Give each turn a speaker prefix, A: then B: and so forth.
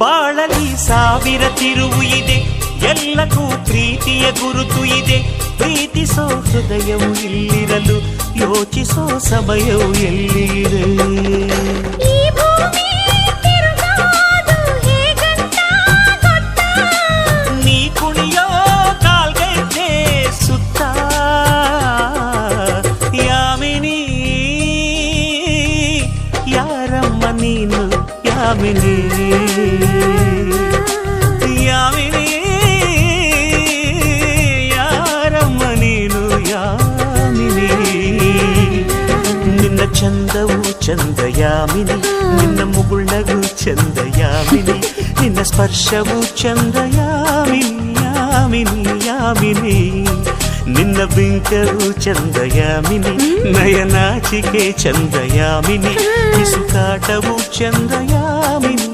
A: ಬಾಳಲಿ ಸಾವಿರ ತಿರುವು ಇದೆ ಎಲ್ಲಕ್ಕೂ ಪ್ರೀತಿಯ ಗುರುತು ಇದೆ ಪ್ರೀತಿಸೋ ಹೃದಯವು ಇಲ್ಲಿರಲು ಯೋಚಿಸೋ ಸಮಯವು ಎಲ್ಲಿದೆ
B: ಈ ಭೂಮಿ ತಿರುಗಾದು ಹೇಗಂತ ಗೊತ್ತಾ?
A: ನೀ ಕುಣಿಯೋ ಕಾಲ್ಗೈತೆ ಸುತ್ತ ಯಾಮಿನಿ ಯಾರಮ್ಮ ನೀನು ಯಾಮಿನಿ ಯಾಮಿನಿ ಚಂದವು ಚಂದ ಯಾಮಿನಿ ನಿನ್ನ ಮುಗುಳ್ನಗು ಚಂದ ಯಾಮಿನಿ ನಿನ್ನ ಸ್ಪರ್ಶವು ಚಂದ ಯಾಮಿನಿ ಯಾಮಿನಿ ಯಾಮಿನಿ ನಿನ್ನ ಬಿಂಕವು ಚಂದ ಯಾಮಿನಿ ನಯನಾಚಿಕೆ ಚಂದ ಯಾಮಿನಿ ಬಿಸುಕಾಟವು ಚಂದ ಯಾಮಿನಿ